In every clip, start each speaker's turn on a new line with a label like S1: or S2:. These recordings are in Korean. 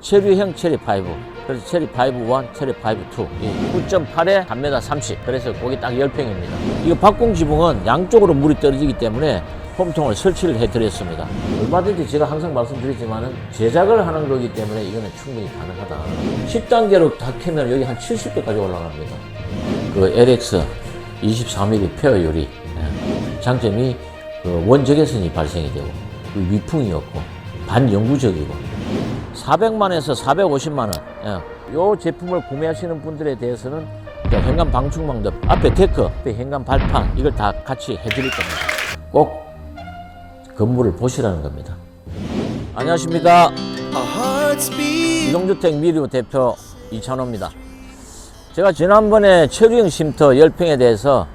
S1: 체류형 체리 파이브. 그래서 체리 파이브 1, 체리 파이브 2. 9.8에 3m 30. 그래서 거기 딱 10평입니다. 이거 박공 지붕은 양쪽으로 물이 떨어지기 때문에 홈통을 설치를 해드렸습니다. 얼마든지 제가 항상 말씀드리지만은 제작을 하는 거기 때문에 이거는 충분히 가능하다. 10단계로 다 캐면 여기 한 70도까지 올라갑니다. 그 LX 24mm 페어 유리 예. 장점이 그 원적외선이 발생이 되고 그 위풍이 없고 반영구적이고 400만에서 450만 원. 예. 요 제품을 구매하시는 분들에 대해서는 현관 방충망도 앞에 데크, 앞에 현관 발판 이걸 다 같이 해드릴 겁니다. 꼭 건물을 보시라는 겁니다. 안녕하십니까. 이동주택 미리오 대표 이찬호입니다. 제가 지난번에 체류형 쉼터 10평에 대해서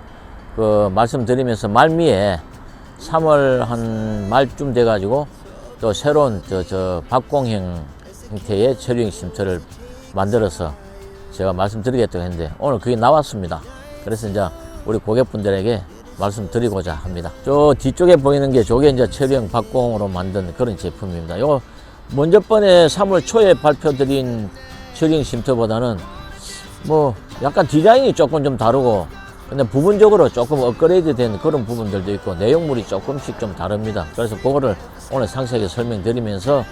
S1: 그 말씀드리면서 말미에 3월 한 말쯤 돼가지고 또 새로운 저, 저 박공형 형태의 체류형 쉼터를 만들어서 제가 말씀드리겠다고 했는데 오늘 그게 나왔습니다. 그래서 이제 우리 고객분들에게 말씀드리고자 합니다. 저 뒤쪽에 보이는 게 저게 이제 체류형 박공으로 만든 그런 제품입니다. 요 먼저 번에 3월 초에 발표드린 체류형 쉼터보다는 뭐 약간 디자인이 조금 좀 다르고 근데 부분적으로 조금 업그레이드 된 그런 부분들도 있고 내용물이 조금씩 좀 다릅니다. 그래서 그거를 오늘 상세하게 설명드리면서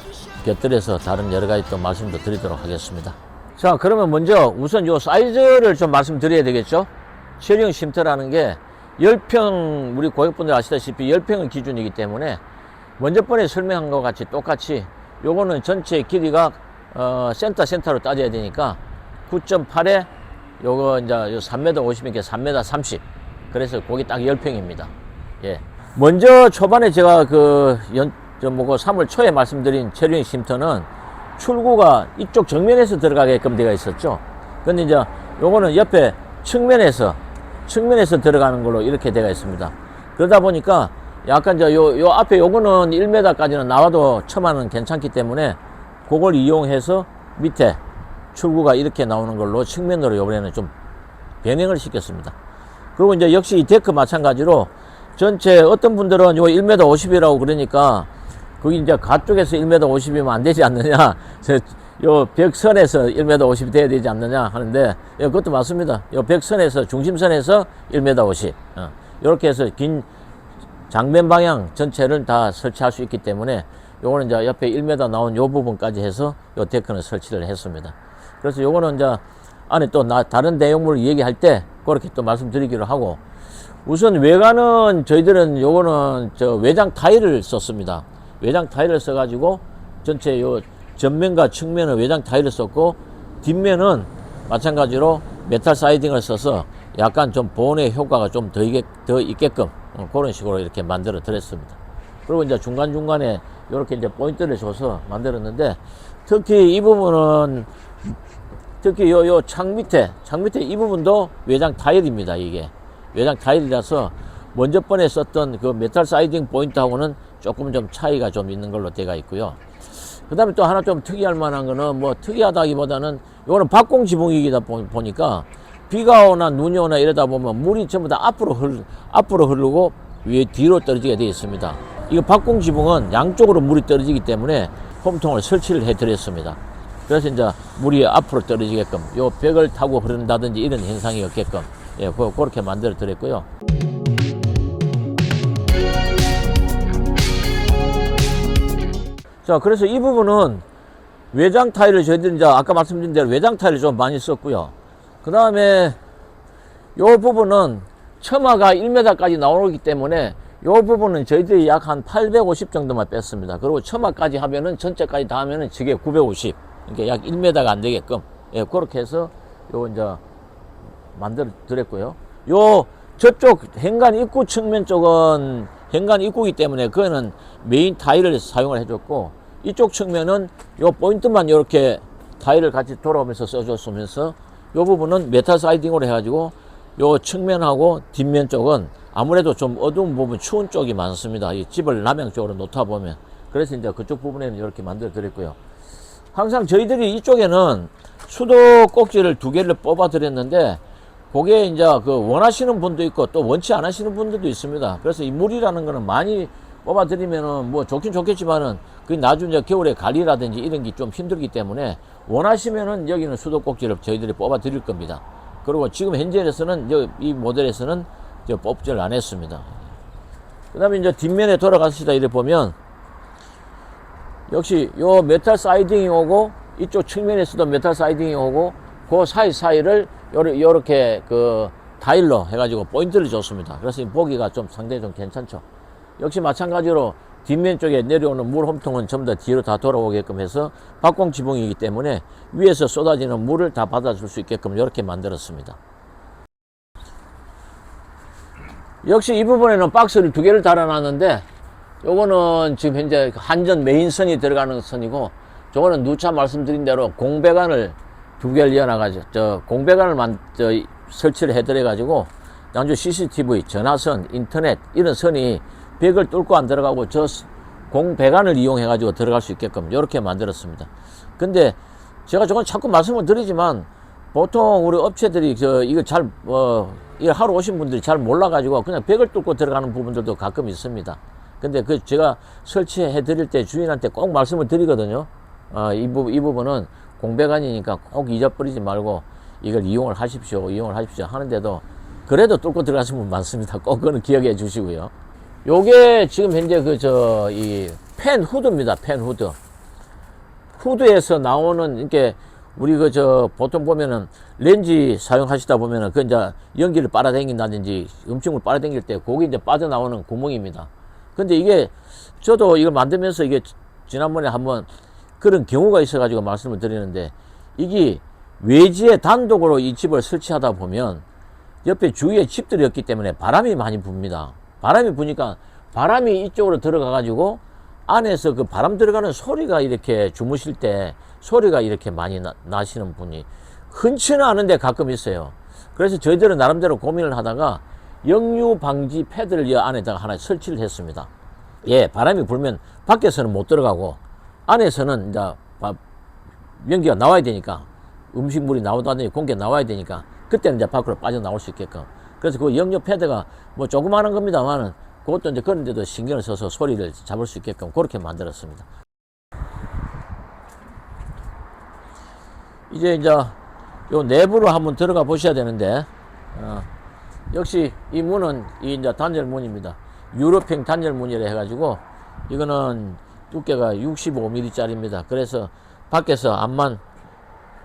S1: 곁들여서 다른 여러 가지 또 말씀도 드리도록 하겠습니다. 자, 그러면 먼저 우선 요 사이즈를 좀 말씀드려야 되겠죠? 체형 쉼터라는 게 10평, 우리 고객분들 아시다시피 10평은 기준이기 때문에 먼저 번에 설명한 것 같이 똑같이 요거는 전체 길이가 어, 센터 센터로 따져야 되니까 9.8에 요거 이제 요 3m 50이니까 3m 30. 그래서 거기 딱 10평입니다. 예. 먼저 초반에 제가 그 연, 저 뭐고 3월 초에 말씀드린 체류형 쉼터는 출구가 이쪽 정면에서 들어가게끔 되어 있었죠. 근데 이제 요거는 옆에 측면에서 측면에서 들어가는 걸로 이렇게 되어 있습니다. 그러다 보니까 약간 저 요, 요 앞에 요거는 1m까지는 나와도 처마는 괜찮기 때문에 그걸 이용해서 밑에 출구가 이렇게 나오는 걸로 측면으로 이번에는 좀 변형을 시켰습니다. 그리고 이제 역시 이 데크 마찬가지로 전체 어떤 분들은 요 1m 50이라고 그러니까 거기 이제 가쪽에서 1m 50이면 안 되지 않느냐. 저, 요 벽선에서 1m 50이 돼야 되지 않느냐 하는데 예, 그것도 맞습니다. 요 벽선에서 중심선에서 1m 50. 어, 이렇게 해서 긴 장면 방향 전체를 다 설치할 수 있기 때문에 요거는 이제 옆에 1m 나온 요 부분까지 해서 요 데크는 설치를 했습니다. 그래서 요거는 이제 안에 또 나, 다른 내용물을 얘기할 때 그렇게 또 말씀드리기로 하고 우선 외관은 저희들은 요거는 저 외장 타일을 썼습니다. 외장 타일을 써가지고 전체 요 전면과 측면은 외장 타일을 썼고 뒷면은 마찬가지로 메탈 사이딩을 써서 약간 좀 보온의 효과가 좀 더 더 있게끔 어, 그런 식으로 이렇게 만들어 드렸습니다. 그리고 이제 중간중간에 이렇게 이제 포인트를 줘서 만들었는데 특히 이 부분은 특히 요, 요 창 밑에, 창 밑에 이 부분도 외장 타일입니다, 이게. 외장 타일이라서 먼저 번에 썼던 그 메탈 사이딩 포인트하고는 조금 좀 차이가 좀 있는 걸로 되어 있고요. 그 다음에 또 하나 좀 특이할 만한 거는 뭐 특이하다기보다는 요거는 박공 지붕이다 보- 보니까 비가 오나 눈이 오나 이러다 보면 물이 전부 다 앞으로 흘, 앞으로 흐르고 위에 뒤로 떨어지게 되어 있습니다. 이거 박공 지붕은 양쪽으로 물이 떨어지기 때문에 홈통을 설치를 해 드렸습니다. 그래서 이제 물이 앞으로 떨어지게끔 요 벽을 타고 흐른다든지 이런 현상이 없게끔 예, 그, 그렇게 만들어 드렸고요. 자, 그래서 이 부분은 외장 타일을 저희들이 이제 아까 말씀드린 대로 외장 타일을 좀 많이 썼고요. 그 다음에 요 부분은 처마가 1m까지 나오기 때문에 요 부분은 저희들이 약 한 850 정도만 뺐습니다. 그리고 처마까지 하면은 전체까지 다 하면은 저게 950. 그러니까 약 1m가 안 되게끔. 예, 그렇게 해서 요 이제 만들어 드렸고요. 요 저쪽 현관 입구 측면 쪽은 현관 입구이기 때문에 그거는 메인 타일을 사용을 해줬고 이쪽 측면은 요 포인트만 이렇게 타일을 같이 돌아오면서 써줬으면서 요 부분은 메탈 사이딩으로 해가지고 요 측면하고 뒷면 쪽은 아무래도 좀 어두운 부분 추운 쪽이 많습니다. 이 집을 남양 쪽으로 놓다 보면 그래서 이제 그쪽 부분에는 이렇게 만들어 드렸고요. 항상 저희들이 이쪽에는 수도 꼭지를 두 개를 뽑아 드렸는데 그게 이제 그 원하시는 분도 있고 또 원치 안 하시는 분들도 있습니다. 그래서 이 물이라는 거는 많이 뽑아드리면은 뭐 좋긴 좋겠지만은 그 나중에 겨울에 관리라든지 이런 게 좀 힘들기 때문에 원하시면은 여기는 수도꼭지를 저희들이 뽑아드릴 겁니다. 그리고 지금 현재에서는 여- 이 모델에서는 저 뽑지를 안 했습니다. 그 다음에 이제 뒷면에 돌아가시다 이래 보면 역시 요 메탈 사이딩이 오고 이쪽 측면에서도 메탈 사이딩이 오고 그 사이사이를 요렇- 요렇게 그 타일로 해가지고 포인트를 줬습니다. 그래서 이 보기가 좀 상당히 좀 괜찮죠. 역시 마찬가지로 뒷면 쪽에 내려오는 물 홈통은 전부 다 뒤로 다 돌아오게끔 해서 박공 지붕이기 때문에 위에서 쏟아지는 물을 다 받아줄 수 있게끔 이렇게 만들었습니다. 역시 이 부분에는 박스를 두 개를 달아놨는데 요거는 지금 현재 한전 메인선이 들어가는 선이고 저거는 누차 말씀드린 대로 공배관을 두 개를 이어나가죠. 저 공배관을 만, 저, 설치를 해드려 가지고 양주 CCTV, 전화선, 인터넷 이런 선이 벽을 뚫고 안 들어가고 저 스- 공배관을 이용해 가지고 들어갈 수 있게끔 이렇게 만들었습니다. 근데 제가 저건 자꾸 말씀을 드리지만 보통 우리 업체들이 저 이거 잘 어, 이 하러 오신 분들이 잘 몰라 가지고 그냥 벽을 뚫고 들어가는 부분들도 가끔 있습니다. 근데 그 제가 설치해 드릴 때 주인한테 꼭 말씀을 드리거든요. 어, 이, 부, 이 부분은 공배관이니까 꼭 잊어버리지 말고 이걸 이용을 하십시오. 이용을 하십시오. 하는데도 그래도 뚫고 들어가시는 분 많습니다. 꼭 그거는 기억해 주시고요. 요게 지금 현재 그 저 이 펜 후드입니다. 펜 후드. 후드에서 나오는 이렇게 우리 그 저 보통 보면은 렌즈 사용하시다 보면은 그 이제 연기를 빨아당긴다든지 음식물 빨아당길 때 거기 이제 빠져나오는 구멍입니다. 근데 이게 저도 이걸 만들면서 이게 지난번에 한번 그런 경우가 있어가지고 말씀을 드리는데 이게 외지에 단독으로 이 집을 설치하다 보면 옆에 주위에 집들이 없기 때문에 바람이 많이 붑니다. 바람이 부니까 바람이 이쪽으로 들어가 가지고 안에서 그 바람 들어가는 소리가 이렇게 주무실 때 소리가 이렇게 많이 나, 나시는 분이 흔치는 않은데 가끔 있어요. 그래서 저희들은 나름대로 고민을 하다가 역류 방지 패드를 이 안에다가 하나 설치를 했습니다. 예, 바람이 불면 밖에서는 못 들어가고 안에서는 이제 바- 연기가 나와야 되니까 음식물이 나오다니 공기 나와야 되니까 그때는 이제 밖으로 빠져나올 수 있게끔 그래서 그 역류 패드가 뭐 조그마한 겁니다만은 그것도 이제 그런 데도 신경을 써서 소리를 잡을 수 있게끔 그렇게 만들었습니다. 이제 이제 요 내부로 한번 들어가 보셔야 되는데 어, 역시 이 문은 이 이제 단열 문입니다. 유럽형 단열 문이라 해가지고 이거는 두께가 65mm 짜리입니다. 그래서 밖에서 암만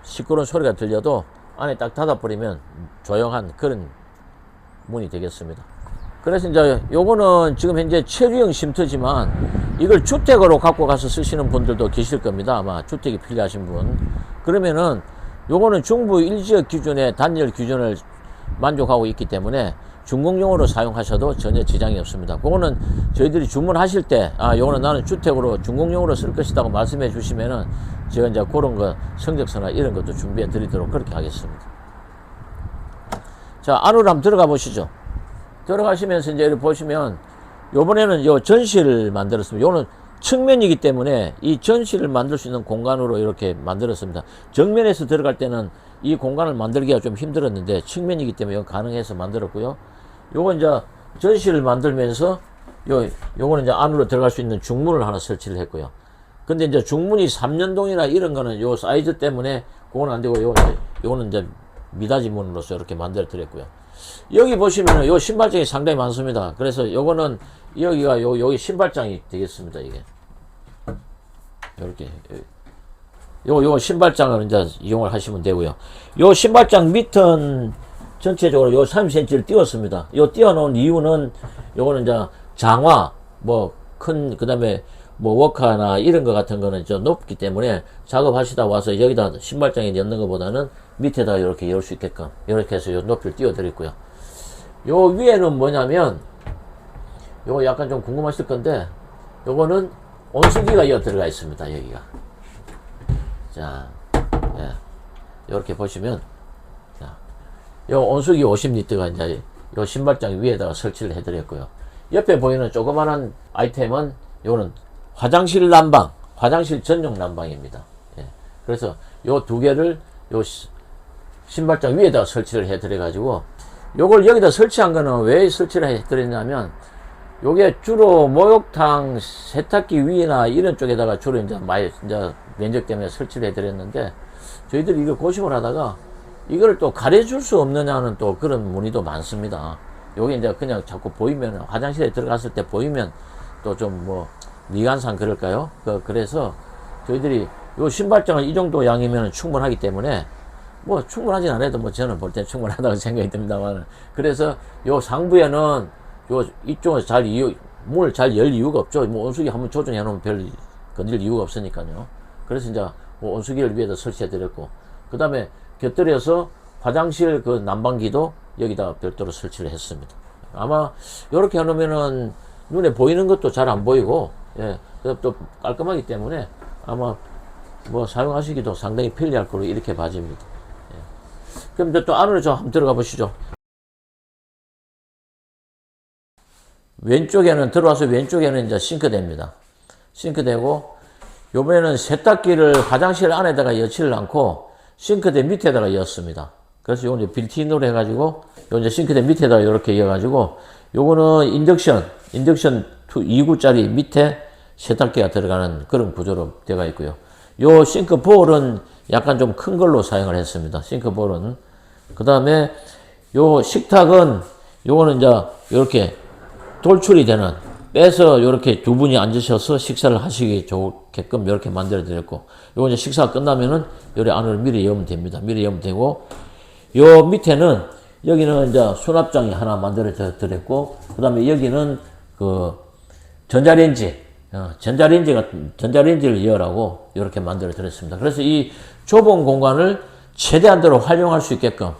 S1: 시끄러운 소리가 들려도 안에 딱 닫아버리면 조용한 그런 문이 되겠습니다. 그래서 이제 요거는 지금 현재 체류형 쉼터지만 이걸 주택으로 갖고 가서 쓰시는 분들도 계실 겁니다. 아마 주택이 필요하신 분. 그러면은 요거는 중부 1지역 기준의 단열 기준을 만족하고 있기 때문에 중공용으로 사용하셔도 전혀 지장이 없습니다. 그거는 저희들이 주문하실 때, 아, 요거는 나는 주택으로 중공용으로 쓸 것이라고 말씀해 주시면은 제가 이제 그런 거 성적서나 이런 것도 준비해 드리도록 그렇게 하겠습니다. 자, 안으로 한번 들어가 보시죠. 들어가시면서 이제 이렇게 보시면 요번에는 요 전시를 만들었습니다. 요는 측면이기 때문에 이 전시를 만들 수 있는 공간으로 이렇게 만들었습니다. 정면에서 들어갈 때는 이 공간을 만들기가 좀 힘들었는데 측면이기 때문에 가능해서 만들었고요. 요건 이제 전시를 만들면서 요 요거는 이제 안으로 들어갈 수 있는 중문을 하나 설치를 했고요. 근데 이제 중문이 3년동이나 이런 거는 요 사이즈 때문에 그건 안 되고 요 요거는 이제 미닫이 문으로서 이렇게 만들어 드렸고요. 여기 보시면은 요 신발장이 상당히 많습니다. 그래서 요거는 여기가 요 여기 신발장이 되겠습니다. 이게 이렇게 요 요 신발장을 이제 이용을 하시면 되고요. 요 신발장 밑은 전체적으로 요 30cm를 띄웠습니다. 요 띄워놓은 이유는 요거는 이제 장화 뭐 큰 그 다음에 뭐 워카나 이런 거 같은 거는 좀 높기 때문에 작업하시다 와서 여기다 신발장에 넣는 것보다는 밑에다 이렇게 열 수 있게끔 이렇게 해서 요 높이를 띄워 드렸고요. 요 위에는 뭐냐면 요거 약간 좀 궁금하실 건데 요거는 온수기가 이어 들어가 있습니다. 여기가 자, 예. 이렇게 보시면 자, 요 온수기 50리터가 이제 요 신발장 위에다가 설치를 해드렸고요. 옆에 보이는 조그만한 아이템은 요거는 화장실 난방, 화장실 전용 난방입니다. 예. 그래서 요 두 개를 요 시- 신발장 위에다 설치를 해드려 가지고 요걸 여기다 설치한 거는 왜 설치를 해드렸냐면 요게 주로 목욕탕 세탁기 위나 이런 쪽에다가 주로 이제 많이 이제 면적 때문에 설치를 해드렸는데 저희들이 이거 고심을 하다가 이걸 또 가려줄 수 없느냐는 또 그런 문의도 많습니다. 요게 이제 그냥 자꾸 보이면 화장실에 들어갔을 때 보이면 또 좀 뭐 미관상 그럴까요? 그 그래서 저희들이 요 신발장은 이 정도 양이면 충분하기 때문에 뭐 충분하진 않아도 뭐 저는 볼땐 충분하다고 생각이 듭니다만 그래서 요 상부에는 요 이쪽에서 잘 이유 문을 잘 열 이유가 없죠. 뭐 온수기 한번 조정해 놓으면 별 건질 이유가 없으니까요. 그래서 이제 뭐 온수기를 위에다 설치해 드렸고 그 다음에 곁들여서 화장실 그 난방기도 여기다 별도로 설치를 했습니다. 아마 이렇게 해놓으면은 눈에 보이는 것도 잘 안 보이고 예, 또 깔끔하기 때문에 아마 뭐 사용하시기도 상당히 편리할 거로 이렇게 봐집니다. 예. 그럼 이제 또 안으로 좀 한번 들어가 보시죠. 왼쪽에는 들어와서 왼쪽에는 이제 싱크대입니다. 싱크대고 요번에는 세탁기를 화장실 안에다가 여치를 않고 싱크대 밑에다가 였습니다. 그래서 요건 이제 빌트인으로 해가지고 요 이제 싱크대 밑에다가 이렇게 이어가지고 요거는 인덕션 인덕션 2, 2구짜리 밑에 세탁기가 들어가는 그런 구조로 되어 있고요. 요 싱크 볼은 약간 좀 큰 걸로 사용을 했습니다. 싱크 볼은 그 다음에 요 식탁은 요거는 이제 이렇게 돌출이 되는 빼서 이렇게 두 분이 앉으셔서 식사를 하시기 좋게끔 이렇게 만들어 드렸고 요거 이제 식사가 끝나면은 요리 안으로 미리 여면 됩니다. 미리 여면 되고 요 밑에는 여기는 이제 수납장이 하나 만들어 드렸고 그다음에 여기는 그 전자레인지 어, 전자레인지가 전자레인지를 이어라고 이렇게 만들어 드렸습니다. 그래서 이 좁은 공간을 최대한대로 활용할 수 있게끔 요-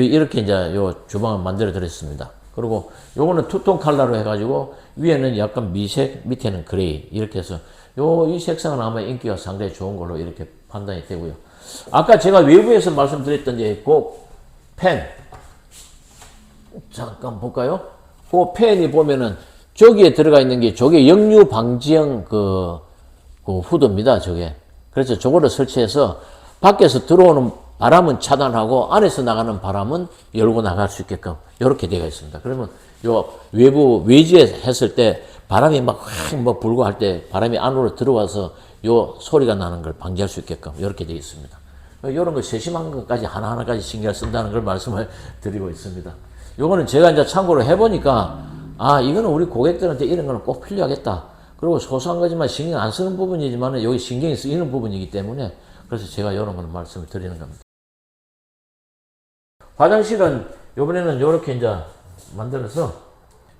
S1: 이렇게 이제 요 주방을 만들어 드렸습니다. 그리고 요거는 투톤 컬러로 해가지고 위에는 약간 미색, 밑에는 그레이 이렇게 해서 요 이 색상은 아마 인기가 상당히 좋은 걸로 이렇게 판단이 되고요. 아까 제가 외부에서 말씀드렸던 이제 그펜 잠깐 볼까요? 그 펜이 보면은 저기에 들어가 있는 게 저게 역류 방지형 그, 그 후드입니다. 저게. 그래서 저거를 설치해서 밖에서 들어오는 바람은 차단하고 안에서 나가는 바람은 열고 나갈 수 있게끔 이렇게 되어 있습니다. 그러면 요 외부 외지에 했을 때 바람이 막확뭐 불고 할 때 바람이 안으로 들어와서 요 소리가 나는 걸 방지할 수 있게끔 이렇게 되어 있습니다. 이런 거 세심한 것까지 하나하나까지 신경을 쓴다는 걸 말씀을 드리고 있습니다. 요거는 제가 이제 참고로 해보니까, 아, 이거는 우리 고객들한테 이런 거는 꼭 필요하겠다. 그리고 소소한 거지만 신경 안 쓰는 부분이지만 여기 신경이 쓰이는 부분이기 때문에 그래서 제가 거는 말씀을 드리는 겁니다. 화장실은 요번에는 요렇게 이제 만들어서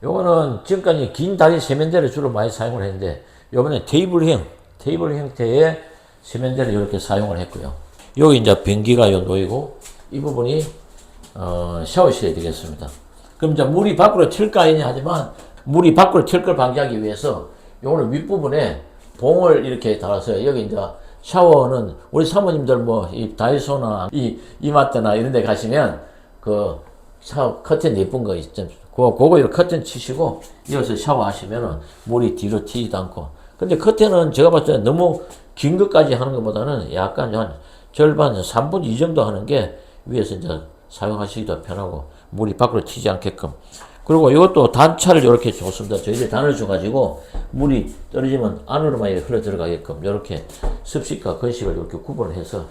S1: 요거는 지금까지 긴 다리 세면대를 주로 많이 사용을 했는데 요번에 테이블형, 테이블 형태의 세면대를 이렇게 사용을 했고요. 여기 이제 변기가 요 놓이고 이 부분이 어, 샤워실이 되겠습니다. 그럼 이제 물이 밖으로 튈까 아니냐 하지만 물이 밖으로 튈 걸 방지하기 위해서 요거는 윗부분에 봉을 이렇게 달아서 여기 이제 샤워는 우리 사모님들 뭐 이 다이소나 이 이마트나 이런 데 가시면 그 샤워 커튼 예쁜 거 있죠. 그거, 그거 이렇게 커튼 치시고 여기서 샤워하시면은 물이 뒤로 튀지도 않고. 근데 커튼은 제가 봤을 때 너무 긴 것까지 하는 것보다는 약간 한 절반, 3분 2 정도 하는 게 위에서 이제 사용하시기도 편하고 물이 밖으로 튀지 않게끔. 그리고 이것도 단차를 이렇게 줬습니다. 저희들이 단을 줘가지고 물이 떨어지면 안으로만 흘러 들어가게끔 이렇게 습식과 건식을 이렇게 구분을 해서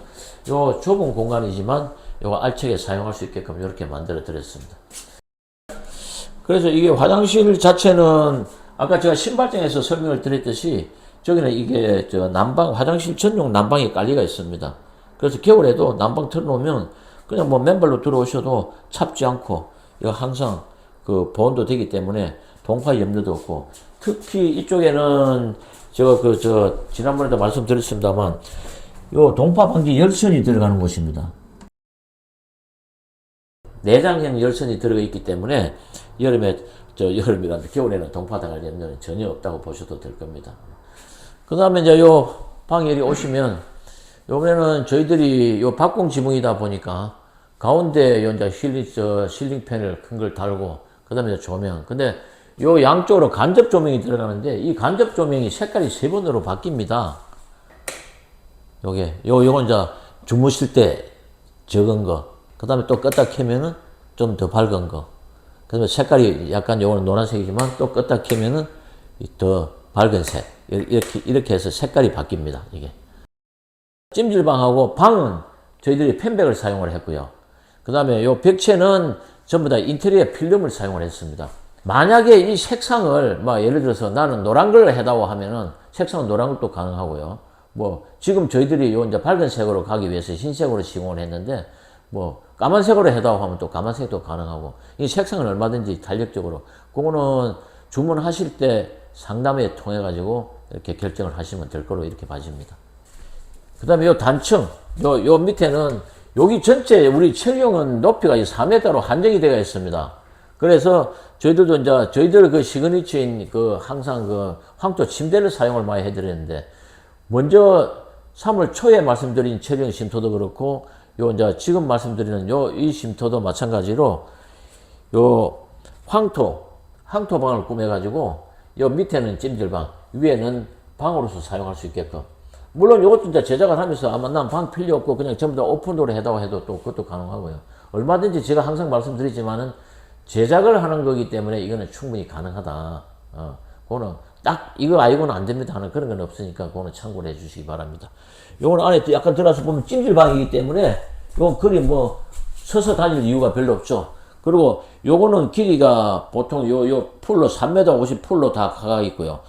S1: 요 좁은 공간이지만 요 알차게 사용할 수 있게끔 이렇게 만들어 드렸습니다. 그래서 이게 화장실 자체는 아까 제가 신발장에서 설명을 드렸듯이 저기는 이게 저 난방 화장실 전용 난방이 깔리가 있습니다. 그래서 겨울에도 난방 틀어놓으면 그냥 뭐 맨발로 들어오셔도 찹지 않고 이거 항상 그 보온도 되기 때문에 동파 염려도 없고 특히 이쪽에는 제가 그 저 지난번에도 말씀드렸습니다만 요 동파 방지 열선이 들어가는 곳입니다. 내장형 열선이 들어가 있기 때문에 여름에 저 여름이라 겨울에는 동파 당할 염려는 전혀 없다고 보셔도 될 겁니다. 그 다음에 이제 요 방에 이리 오시면 요번에는 저희들이 요 박공 지붕이다 보니까 가운데 요 이제 실링 저 실링 팬을 큰 걸 달고 그 다음에 이제 조명. 근데 요 양쪽으로 간접 조명이 들어가는데 이 간접 조명이 색깔이 세 번으로 바뀝니다. 요게 요 요건 이제 주무실 때 적은 거. 그 다음에 또 껐다 켜면은 좀 더 밝은 거. 그다음에 색깔이 약간 요거는 노란색이지만 또 껐다 켜면은 이더 밝은 색 이렇게 이렇게 해서 색깔이 바뀝니다. 이게 찜질방하고 방은 저희들이 펜백을 사용을 했고요. 그 다음에 요 벽체는 전부 다 인테리어 필름을 사용을 했습니다. 만약에 이 색상을 막 예를 들어서 나는 노란 걸 해다오 하면은 색상은 노란 것도 가능하고요. 뭐 지금 저희들이 요 이제 밝은 색으로 가기 위해서 흰색으로 시공을 했는데 뭐 까만색으로 해다오 하면 또 까만색도 가능하고 이 색상은 얼마든지 탄력적으로 그거는 주문하실 때 상담회 통해 가지고 이렇게 결정을 하시면 될 거로 이렇게 봐집니다. 그 다음에 요 단층, 요, 요 밑에는 여기 전체 우리 철용은 높이가 4m로 한정이 되어 있습니다. 그래서 저희들도 이제 저희들 그 시그니처인 그 항상 그 황토 침대를 사용을 많이 해드렸는데 먼저 3월 초에 말씀드린 철용 쉼터도 그렇고 요 이제 지금 말씀드리는 요이 쉼터도 마찬가지로 요 황토 황토방을 꾸며가지고 요 밑에는 찜질방 위에는 방으로서 사용할 수 있게끔 물론 이것도 이제 제작을 하면서 아마 난 방 필요 없고 그냥 전부 다 오픈도로 해다고 해도 또 그것도 가능하고요 얼마든지 제가 항상 말씀드리지만은 제작을 하는 거기 때문에 이거는 충분히 가능하다 어, 그거는 딱 이거 아니고는 안 됩니다 하는 그런 건 없으니까 그거는 참고를 해 주시기 바랍니다 요거는 안에 또 약간 들어가서 보면 찜질방이기 때문에 요 거리 뭐 서서 다닐 이유가 별로 없죠. 그리고 요거는 길이가 보통 요, 요 풀로 3m 50 풀로 다 가가 있고요.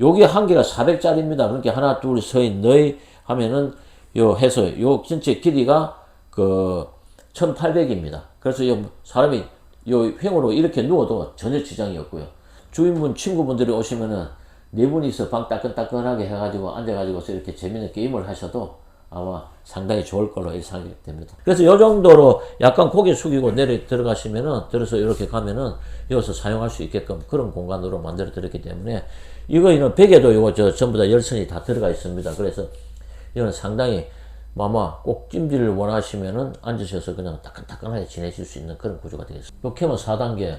S1: 요게 한 개가 400짜리입니다. 그러니까 하나, 둘, 셋, 넷 하면은 요 해서 요 전체 길이가 그 1800입니다. 그래서 요 사람이 요 횡으로 이렇게 누워도 전혀 지장이 없고요. 주인분, 친구분들이 오시면은 네 분이서 방 따끈따끈하게 해가지고 앉아가지고서 이렇게 재밌는 게임을 하셔도 아마 상당히 좋을 걸로 예상이 됩니다. 그래서 요 정도로 약간 고개 숙이고 내려 들어가시면은, 들어서 이렇게 가면은 여기서 사용할 수 있게끔 그런 공간으로 만들어 드렸기 때문에 이거는 벽에도 이거 저 전부 다 열선이 다 들어가 있습니다. 그래서 이거는 상당히 뭐 아마 꼭 찜질을 원하시면은 앉으셔서 그냥 따끈따끈하게 지내실 수 있는 그런 구조가 되겠습니다. 요 캠은 4단계,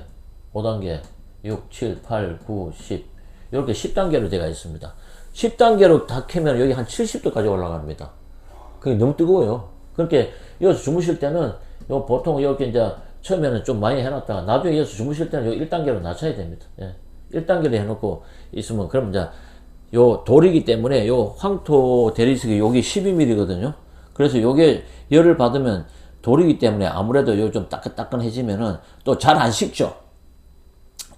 S1: 5단계, 6, 7, 8, 9, 10 이렇게 10단계로 되어 있습니다. 10단계로 다 캐면 여기 한 70도까지 올라갑니다. 그게 너무 뜨거워요. 그렇게 여기서 주무실 때는 요 보통 이렇게 이제 처음에는 좀 많이 해놨다가 나중에 여기서 주무실 때는 요 1단계로 낮춰야 됩니다. 예. 1단계로 해놓고 있으면 그럼 이제 요 돌이기 때문에 요 황토 대리석이 여기 12mm거든요. 그래서 요게 열을 받으면 돌이기 때문에 아무래도 요 좀 따끈따끈해지면은 또 잘 안 식죠.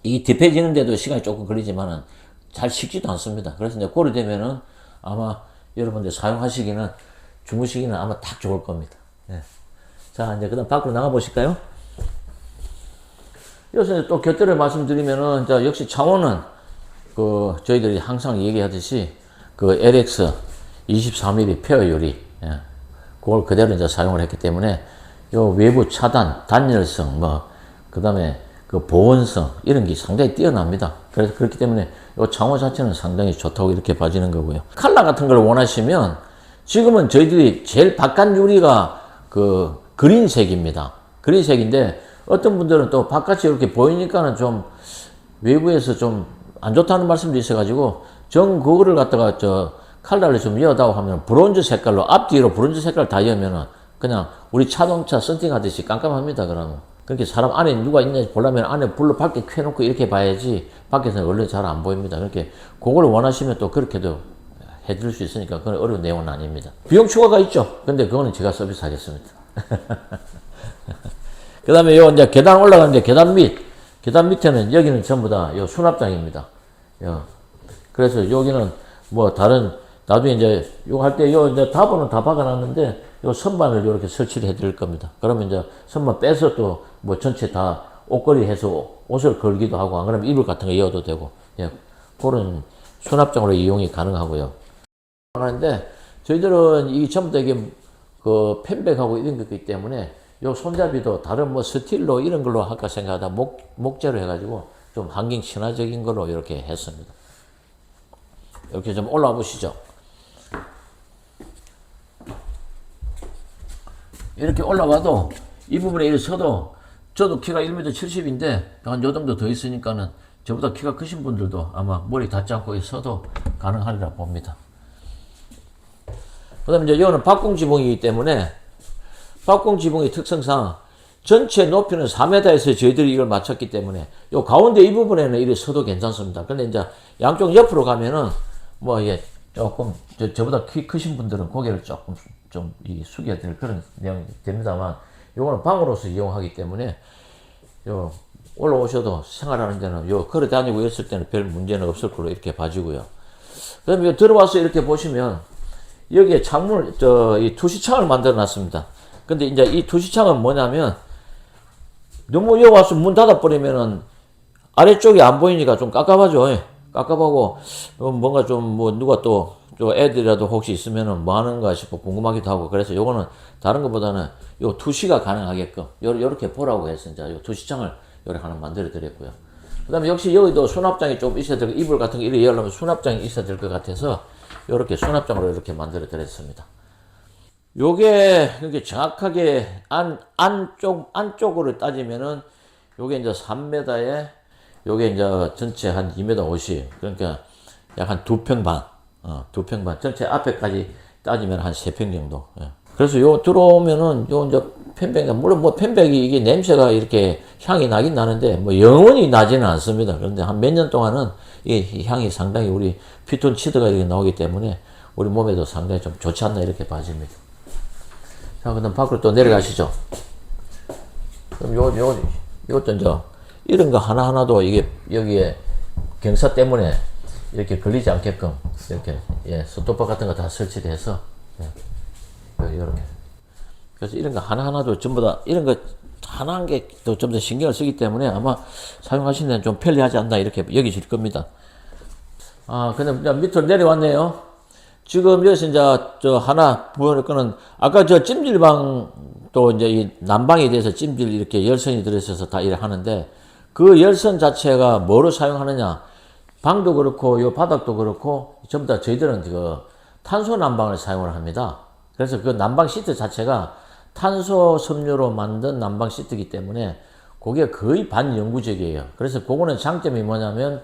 S1: 이 딥해지는데도 시간이 조금 걸리지만은 잘 식지도 않습니다. 그래서 이제 고려 되면은 아마 여러분들 사용하시기는 주무시기는 아마 딱 좋을 겁니다. 예. 자, 이제 그 다음 밖으로 나가 보실까요? 여기서 또 곁들여 말씀드리면은 자, 역시 차원은 그 저희들이 항상 얘기하듯이 그 LX 23mm 페어 유리 예. 그걸 그대로 이제 사용을 했기 때문에 요 외부 차단, 단열성 뭐 그 다음에 그 보온성 이런 게 상당히 뛰어납니다. 그래서 그렇기 때문에 요 창호 자체는 상당히 좋다고 이렇게 봐지는 거고요. 칼라 같은 걸 원하시면 지금은 저희들이 제일 바깥 유리가 그 그린색입니다. 그린색인데 어떤 분들은 또 바깥이 이렇게 보이니까는 좀 외부에서 좀 안 좋다는 말씀도 있어가지고 정 그거를 갖다가 저 칼라를 좀 이어다고 하면 브론즈 색깔로 앞뒤로 브론즈 색깔 다 이으면은 그냥 우리 자동차 썬팅하듯이 깜깜합니다 그러면 그렇게 사람 안에 누가 있는지 보려면 안에 불로 밖에 켜놓고 이렇게 봐야지 밖에서는 원래 잘 안 보입니다 그렇게 그걸 원하시면 또 그렇게도 해드릴 수 있으니까 그건 어려운 내용은 아닙니다 비용 추가가 있죠 근데 그거는 제가 서비스 하겠습니다 그 다음에 요 이제 계단 올라가는데 계단 밑 계단 밑에는 여기는 전부 다 요 수납장입니다 요. 그래서 여기는 뭐 다른 나중에 이제 요거 할 때 요 이제 답은 다 박아놨는데 요 선반을 이렇게 설치를 해드릴 겁니다. 그러면 이제 선반 빼서 또 뭐 전체 다 옷걸이 해서 옷을 걸기도 하고 안 그러면 이불 같은 거 이어도 되고 예 그런 수납장으로 이용이 가능하고요. 하는데 저희들은 이 전부 다 이게 그 펜백하고 이런 거기 때문에 요 손잡이도 다른 뭐 스틸로 이런 걸로 할까 생각하다 목 목재로 해가지고 좀 환경 친화적인 걸로 이렇게 했습니다. 이렇게 좀 올라와 보시죠. 이렇게 올라와도 이 부분에 이렇게 서도 저도 키가 1m 70인데 한 요 정도 더 있으니까는 저보다 키가 크신 분들도 아마 머리 닿지 않고 서도 가능하리라 봅니다. 그 다음에 이제 이거는 박공 지붕이기 때문에 박공 지붕의 특성상 전체 높이는 4m에서 저희들이 이걸 맞췄기 때문에 요 가운데 이 부분에는 이래 서도 괜찮습니다. 근데 이제 양쪽 옆으로 가면은 뭐 이게 조금 저, 저보다 키 크신 분들은 고개를 조금 좀이 숙여야 될 그런 내용이 됩니다만 요거는 방으로서 이용하기 때문에 요 올라오셔도 생활하는 데는 요 걸어 다니고 있을 때는 별 문제는 없을 걸로 이렇게 봐지고요. 그다음에 요 들어와서 이렇게 보시면 여기에 창문을 저이 투시창을 만들어 놨습니다. 근데 이제 이 투시창은 뭐냐면 너무 여기 와서 문 닫아 버리면은 아래쪽이 안 보이니까 좀 깝깝하죠. 예. 깝깝하고 어, 뭔가 좀 뭐 누가 또저 애들이라도 혹시 있으면은 뭐 하는가 싶어 궁금하기도 하고 그래서 요거는 다른 것보다는 요 투시가 가능하게끔 요 요렇게 보라고 해서 이제 요 투시창을 요렇게 하나 만들어 드렸고요. 그 다음에 역시 여기도 수납장이 좀 있어야 될 이불 같은 거 이렇게 열려면 수납장이 있어야 될 것 같아서 요렇게 수납장으로 이렇게 만들어 드렸습니다. 요게 이렇게 정확하게 안 안쪽 안쪽으로 따지면은 요게 이제 3m에 요게 이제 전체 한 2m 50 그러니까 약 한 두 평 반, 어, 두 평 반. 전체 앞에까지 따지면 한 세 평 정도. 예. 그래서 요 들어오면은 요 이제 펜백이 물론 뭐 펜백이 이게 냄새가 이렇게 향이 나긴 나는데 뭐 영원히 나지는 않습니다. 그런데 한 몇 년 동안은 이 향이 상당히 우리 피톤치드가 이렇게 나오기 때문에 우리 몸에도 상당히 좀 좋지 않나 이렇게 봐집니다. 자, 그 다음 밖으로 또 내려가시죠. 그럼 요, 요, 요것도 이제 이런 거 하나하나도 이게 여기에 경사 때문에 이렇게 걸리지 않게끔 이렇게 예, 스토퍼 같은 거 다 설치를 해서 예, 이렇게 그래서 이런 거 하나하나도 전부 다 이런 거 하나 한개더좀더 신경을 쓰기 때문에 아마 사용하시는 데는 좀 편리하지 않나 이렇게 여기실 겁니다. 아, 근데 밑으로 내려왔네요. 지금 여기서 이제 저 하나 부연을 끄는 아까 저 찜질방 또 이제 이 난방에 대해서 찜질 이렇게 열선이 들어있어서 다 일을 하는데 그 열선 자체가 뭐로 사용하느냐 방도 그렇고 요 바닥도 그렇고 전부 다 저희들은 그 탄소 난방을 사용을 합니다. 그래서 그 난방 시트 자체가 탄소 섬유로 만든 난방 시트이기 때문에 그게 거의 반영구적이에요. 그래서 그거는 장점이 뭐냐면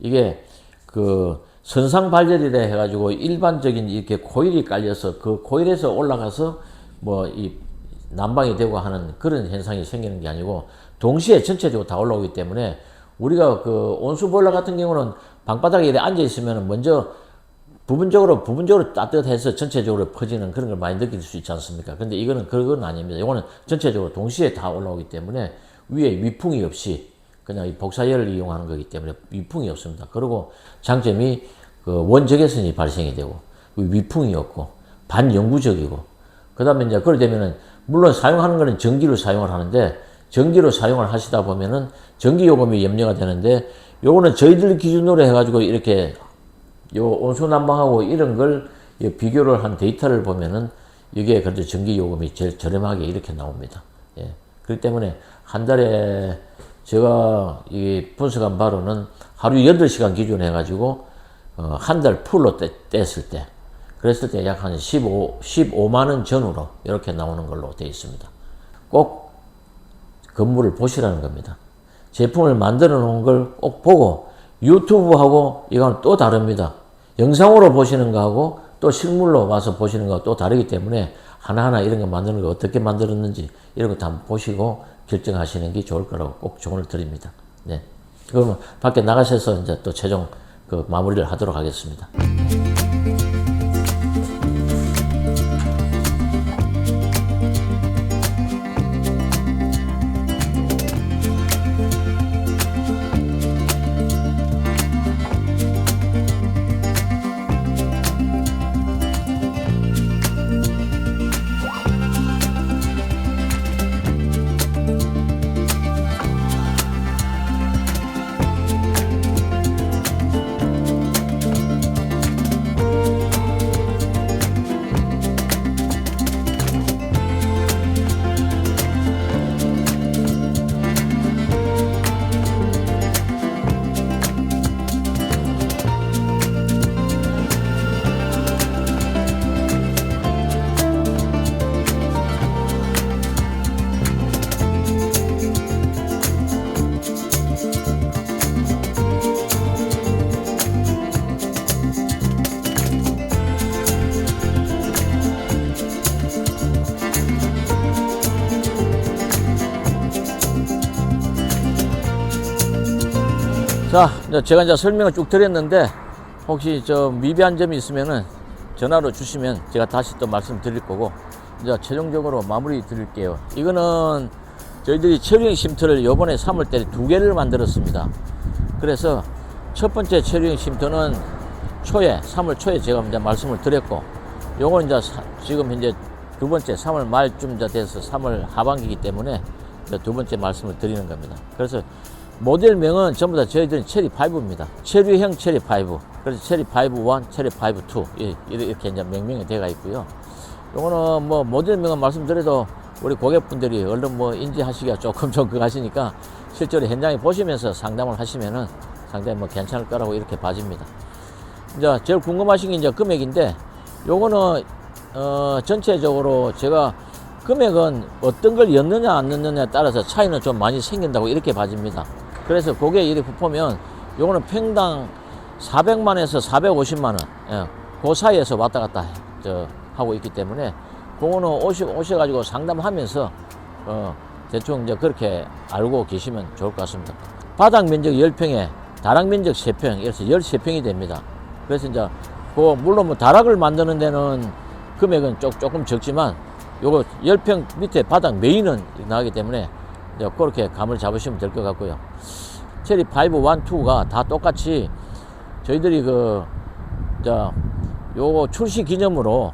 S1: 이게 그 선상 발열이라 해가지고 일반적인 이렇게 코일이 깔려서 그 코일에서 올라가서 뭐 이 난방이 되고 하는 그런 현상이 생기는 게 아니고 동시에 전체적으로 다 올라오기 때문에 우리가 그 온수 보일러 같은 경우는 방바닥에 앉아 있으면 먼저 부분적으로 부분적으로 따뜻해서 전체적으로 퍼지는 그런 걸 많이 느낄 수 있지 않습니까? 근데 이거는 그건 아닙니다. 이거는 전체적으로 동시에 다 올라오기 때문에 위에 위풍이 없이 그냥 이 복사열을 이용하는 거기 때문에 위풍이 없습니다. 그리고 장점이 그 원적외선이 발생이 되고 위풍이 없고 반영구적이고 그다음에 이제 그러 되면은 물론 사용하는 거는 전기로 사용을 하는데 전기로 사용을 하시다 보면은 전기 요금이 염려가 되는데 요거는 저희들 기준으로 해가지고 이렇게 요 온수 난방하고 이런 걸 비교를 한 데이터를 보면은 이게 그래도 전기 요금이 제일 저렴하게 이렇게 나옵니다. 예. 그렇기 때문에 한 달에 제가 이 분석한 바로는 하루 8시간 기준 해가지고 어, 한 달 풀로 떼, 뗐을 때 그랬을 때 약 한 15, 15만 원 전후로 이렇게 나오는 걸로 되어 있습니다. 꼭 건물을 보시라는 겁니다. 제품을 만들어 놓은 걸 꼭 보고 유튜브하고 이건 또 다릅니다. 영상으로 보시는 거하고 또 실물로 와서 보시는 거하고 또 다르기 때문에 하나하나 이런 거 만드는 거 어떻게 만들었는지 이런 거 다 보시고 결정하시는 게 좋을 거라고 꼭 조언을 드립니다. 네. 그러면 밖에 나가셔서 이제 또 최종 그 마무리를 하도록 하겠습니다. 제 제가 이제 설명을 쭉 드렸는데 혹시 저 미비한 점이 있으면은 전화로 주시면 제가 다시 또 말씀드릴 거고 이제 최종적으로 마무리 드릴게요. 이거는 저희들이 체류형 쉼터를 요번에 3월 달에 두 개를 만들었습니다. 그래서 첫 번째 체류형 쉼터는 초에 3월 초에 제가 이제 말씀을 드렸고 요건 이제 사- 지금 현재 두 번째 3월 말쯤 돼서 3월 하반기이기 때문에 두 번째 말씀을 드리는 겁니다. 그래서 모델명은 전부 다 저희들은 체리 5입니다. 체류형 체리 5. 그래서 체리 5 1, 체리 5 2 이렇게 이제 명명이 되어 있고요. 요거는 뭐 모델명은 말씀드려도 우리 고객분들이 얼른 뭐 인지하시기가 조금 좀 그거 하시니까 실제로 현장에 보시면서 상담을 하시면은 상당히 뭐 괜찮을 거라고 이렇게 봐집니다. 이제 제일 궁금하신 게 이제 금액인데 요거는 어 전체적으로 제가 금액은 어떤 걸 넣느냐 안 넣느냐에 따라서 차이는 좀 많이 생긴다고 이렇게 봐집니다. 그래서 그게 이렇게 보면 요거는 평당 400만에서 450만 원, 예, 그 사이에서 왔다 갔다 해, 저, 하고 있기 때문에 그거는 오시, 오셔가지고 상담하면서 어, 대충 이제 그렇게 알고 계시면 좋을 것 같습니다. 바닥 면적 10평에 다락 면적 3평, 이래서 13평이 됩니다. 그래서 이제 그 물론 뭐 다락을 만드는 데는 금액은 조, 조금 적지만 요거 10평 밑에 바닥 메인은 나가기 때문에 그렇게 감을 잡으시면 될 것 같고요. 체리 5, 1, 2가 다 똑같이 저희들이 그, 자, 요거 출시 기념으로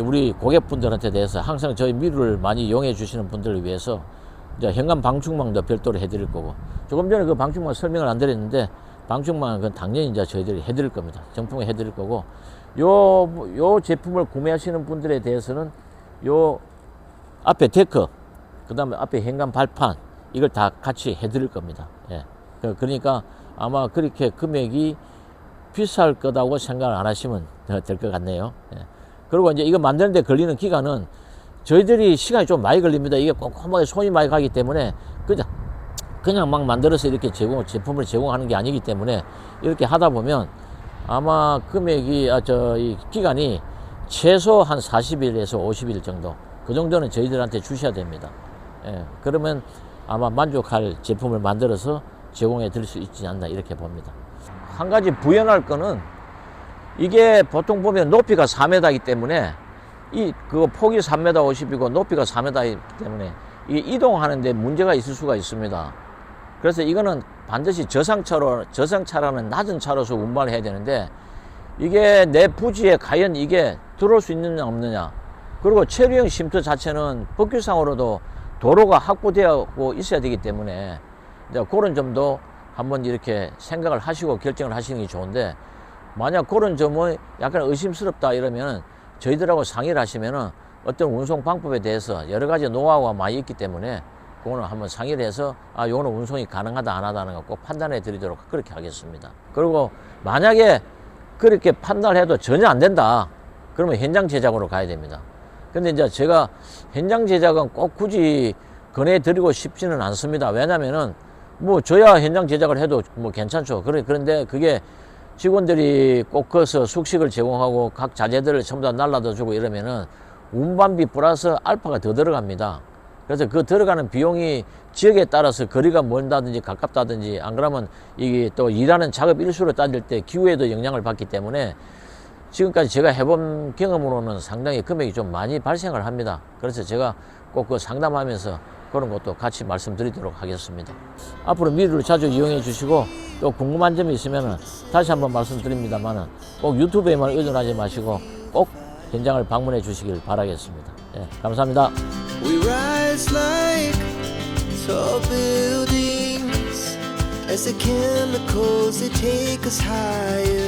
S1: 우리 고객분들한테 대해서 항상 저희 미루를 많이 이용해 주시는 분들을 위해서 이제 현관 방충망도 별도로 해드릴 거고 조금 전에 그 방충망 설명을 안 드렸는데 방충망은 그건 당연히 이제 저희들이 해드릴 겁니다. 정품에 해드릴 거고 요, 요 제품을 구매하시는 분들에 대해서는 요 앞에 데크, 그 다음에 앞에 현관 발판, 이걸 다 같이 해드릴 겁니다. 예. 그- 그러니까 아마 그렇게 금액이 비쌀 거다고 생각을 안 하시면 될 것 같네요. 예. 그리고 이제 이거 만드는데 걸리는 기간은 저희들이 시간이 좀 많이 걸립니다. 이게 꼼꼼하게 손이 많이 가기 때문에 그냥 그냥 막 만들어서 이렇게 제공 제품을 제공하는 게 아니기 때문에 이렇게 하다 보면 아마 금액이 아 저 이 기간이 최소 한 40일에서 50일 정도 그 정도는 저희들한테 주셔야 됩니다. 예, 그러면 아마 만족할 제품을 만들어서 제공해 드릴 수 있지 않나 이렇게 봅니다. 한 가지 부연할 거는 이게 보통 보면 높이가 4m이기 때문에 이 그 폭이 3m 50이고 높이가 4m이기 때문에 이 이동하는데 문제가 있을 수가 있습니다. 그래서 이거는 반드시 저상차로 저상차라는 낮은 차로서 운반을 해야 되는데 이게 내 부지에 과연 이게 들어올 수 있느냐 없느냐 그리고 체류형 쉼터 자체는 법규상으로도 도로가 확보되어 있어야 되기 때문에 이제 그런 점도 한번 이렇게 생각을 하시고 결정을 하시는 게 좋은데 만약 그런 점은 약간 의심스럽다 이러면 저희들하고 상의를 하시면은 어떤 운송 방법에 대해서 여러 가지 노하우가 많이 있기 때문에 그거는 한번 상의를 해서 아 요거는 운송이 가능하다 안 하다는 거 꼭 판단해 드리도록 그렇게 하겠습니다. 그리고 만약에 그렇게 판단해도 전혀 안 된다. 그러면 현장 제작으로 가야 됩니다. 근데 이제 제가 현장 제작은 꼭 굳이 권해드리고 싶지는 않습니다. 왜냐면은 뭐 저야 현장 제작을 해도 뭐 괜찮죠. 그래 그런데 그게 직원들이 꼭 거기서 숙식을 제공하고 각 자재들을 전부 다 날라다 주고 이러면은 운반비 플러스 알파가 더 들어갑니다. 그래서 그 들어가는 비용이 지역에 따라서 거리가 멀다든지 가깝다든지 안 그러면 이게 또 일하는 작업 일수로 따질 때 기후에도 영향을 받기 때문에 지금까지 제가 해본 경험으로는 상당히 금액이 좀 많이 발생을 합니다. 그래서 제가 꼭 그 상담하면서 그런 것도 같이 말씀드리도록 하겠습니다. 앞으로 미루를 자주 이용해 주시고 또 궁금한 점이 있으면 다시 한번 말씀드립니다만은 꼭 유튜브에만 의존하지 마시고 꼭 현장을 방문해 주시길 바라겠습니다. 예, 감사합니다.
S2: As the chemicals they take us higher.